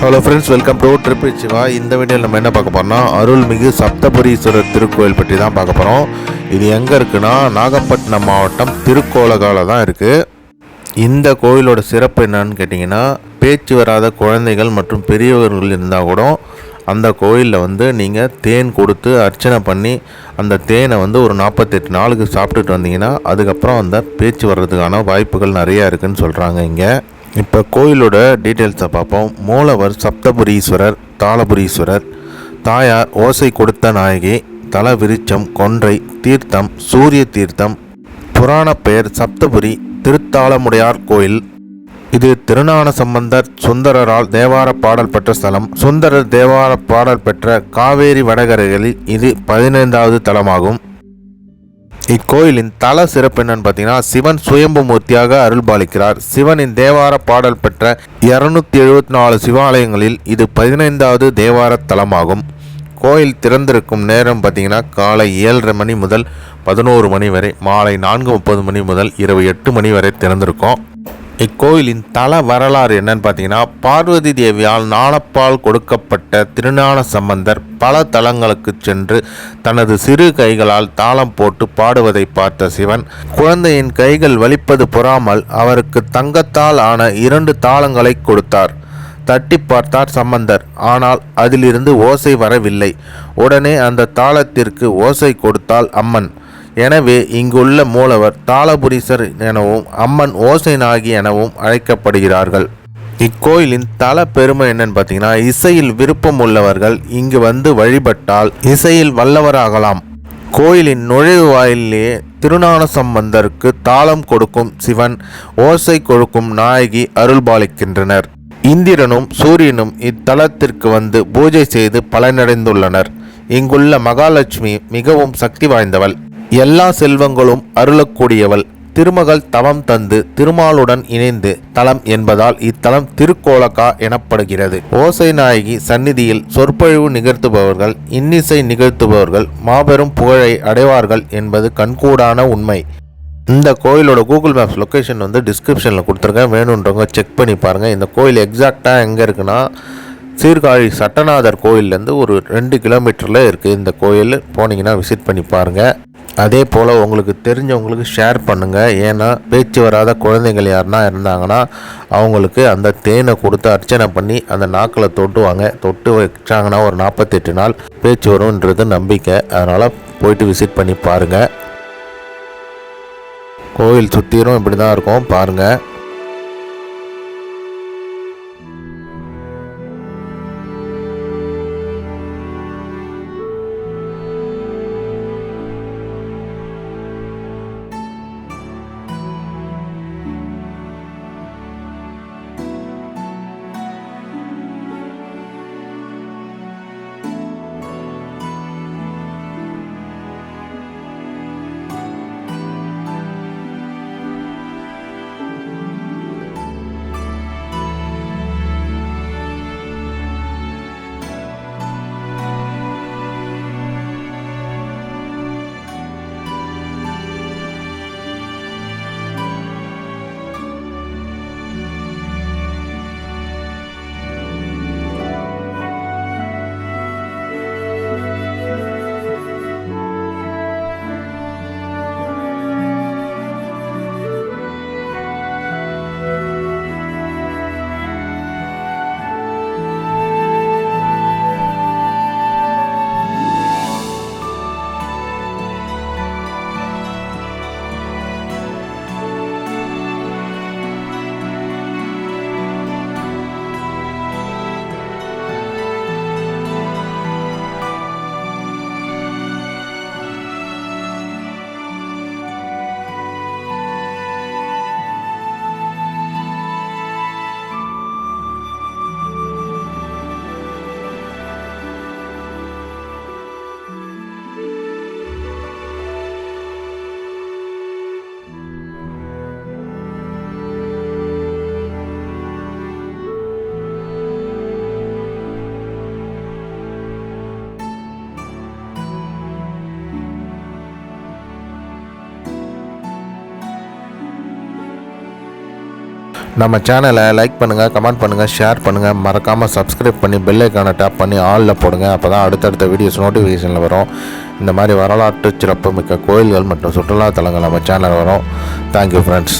Hello friends welcome to trip Siva இந்த வீடியோவில் நம்ம என்ன பார்க்க போகிறோம்னா அருள்மிகு சப்தபுரீஸ்வரர் திருக்கோயில் பற்றி தான் பார்க்க போகிறோம் இது எங்கே இருக்குன்னா நாகப்பட்டினம் மாவட்டம் திருக்கோலகால தான் இருக்குது இந்த கோயிலோட சிறப்பு என்னன்னு கேட்டிங்கன்னா பேச்சு வராத குழந்தைகள் மற்றும் பெரியவர்கள் இருந்தால் கூட அந்த கோயிலில் வந்து நீங்கள் தேன் கொடுத்து அர்ச்சனை பண்ணி அந்த தேனை வந்து ஒரு நாற்பத்தெட்டு நாளுக்கு சாப்பிட்டுட்டு வந்தீங்கன்னா அதுக்கப்புறம் அந்த பேச்சு வர்றதுக்கான வாய்ப்புகள் நிறையா இருக்குன்னு சொல்கிறாங்க இங்கே. இப்போ கோயிலோட டீட்டெயில்ஸை பார்ப்போம் மூலவர் சப்தபுரீஸ்வரர் தாளபுரீஸ்வரர் தாயார் ஓசை கொடுத்த நாயகி தல விருச்சம் கொன்றை தீர்த்தம் சூரிய தீர்த்தம் புராண பெயர் சப்தபுரி திருத்தாளமுடையார் கோயில். இது திருஞான சம்பந்தர் சுந்தரரால் தேவார பாடல் பெற்ற ஸ்தலம். சுந்தரர் தேவார பாடல் பெற்ற காவேரி வடகரைகளில் இது பதினைந்தாவது தலமாகும். இக்கோயிலின் தல சிறப்பு என்னன்னு பார்த்தீங்கன்னா சிவன் சுயம்பு மூர்த்தியாக அருள்பாலிக்கிறார். சிவனின் தேவார பாடல் பெற்ற இருநூத்தி எழுபத்தி நாலு சிவாலயங்களில் இது பதினைந்தாவது தேவார தலமாகும். கோயில் திறந்திருக்கும் நேரம் பார்த்தீங்கன்னா காலை ஏழரை மணி முதல் பதினோரு மணி வரை மாலை நான்கு முப்பது மணி முதல் இரவு எட்டு மணி வரை திறந்திருக்கும். இக்கோயிலின் தல வரலாறு என்னன்னு பார்த்தீங்கன்னா பார்வதி தேவியால் நாணப்பால் கொடுக்கப்பட்ட திருஞான சம்பந்தர் பல தலங்களுக்கு சென்று தனது சிறு கைகளால் தாளம் போட்டு பாடுவதை பார்த்த சிவன் குழந்தையின் கைகள் வலிப்பது பொறாமல் அவருக்கு தங்கத்தால் ஆன இரண்டு தாளங்களை கொடுத்தார். தட்டி பார்த்தார் சம்பந்தர் ஆனால் அதிலிருந்து ஓசை வரவில்லை. உடனே அந்த தாளத்திற்கு ஓசை கொடுத்தால் அம்மன். எனவே இங்குள்ள மூலவர் தாளபுரீசர் எனவும் அம்மன் ஓசைநாகி எனவும் அழைக்கப்படுகிறார்கள். இக்கோயிலின் தல பெருமை என்னன்னு பார்த்தீங்கன்னா இசையில் விருப்பம் உள்ளவர்கள் இங்கு வந்து வழிபட்டால் இசையில் வல்லவராகலாம். கோயிலின் நுழைவு வாயிலே திருநான சம்பந்தருக்கு தாளம் கொடுக்கும் சிவன் ஓசை கொடுக்கும் நாயகி அருள்பாலிக்கின்றனர். இந்திரனும் சூரியனும் இத்தலத்திற்கு வந்து பூஜை செய்து பலனடைந்துள்ளனர். இங்குள்ள மகாலட்சுமி மிகவும் சக்தி வாய்ந்தவள். எல்லா செல்வங்களும் அருளக்கூடியவள். திருமகள் தவம் தந்து திருமாலுடன் இணைந்து தலம் என்பதால் இத்தலம் திருக்கோலக்கா எனப்படுகிறது. ஓசை நாயகி சந்நிதியில் சொற்பொழிவு நிகழ்த்துபவர்கள் இன்னிசை நிகழ்த்துபவர்கள் மாபெரும் புகழை அடைவார்கள் என்பது கண்கூடான உண்மை. இந்த கோயிலோட கூகுள் மேப்ஸ் லொக்கேஷன் வந்து டிஸ்கிரிப்ஷனில் கொடுத்துருக்கேன். வேணுன்றவங்க செக் பண்ணி பாருங்கள் இந்த கோயில் எக்ஸாக்டாக எங்கே இருக்குன்னா சீர்காழி சட்டநாதர் கோயிலேருந்து ஒரு ரெண்டு கிலோமீட்டரில் இருக்குது இந்த கோயில் போனீங்கன்னா விசிட் பண்ணி பாருங்கள் அதே போல் உங்களுக்கு தெரிஞ்சவங்களுக்கு ஷேர் பண்ணுங்கள் ஏன்னா பேச்சு வராத குழந்தைகள் யாருன்னா இருந்தாங்கன்னா அவங்களுக்கு அந்த தேனை கொடுத்து அர்ச்சனை பண்ணி அந்த நாக்கில் தொட்டுவாங்க. தொட்டு வச்சாங்கன்னா ஒரு நாற்பத்தெட்டு நாள் பேச்சு வரும்ன்றது நம்பிக்கை. அதனால் போயிட்டு விசிட் பண்ணி பாருங்கள் கோயில் சுற்றிலும் இப்படி தான் இருக்கும். பாருங்கள் நம்ம சேனலை லைக் பண்ணுங்கள் கமெண்ட் பண்ணுங்கள் ஷேர் பண்ணுங்கள் மறக்காமல் சப்ஸ்கிரைப் பண்ணி பெல்லைக்கான டேப் பண்ணி ஆலில் போடுங்க. அப்போ தான் அடுத்தடுத்த வீடியோஸ் நோட்டிஃபிகேஷனில் வரும். இந்த மாதிரி வரலாற்று சிறப்புமிக்க கோயில்கள் மற்றும் சுற்றுலா தலங்கள் நம்ம சேனல் வரும். Thank you friends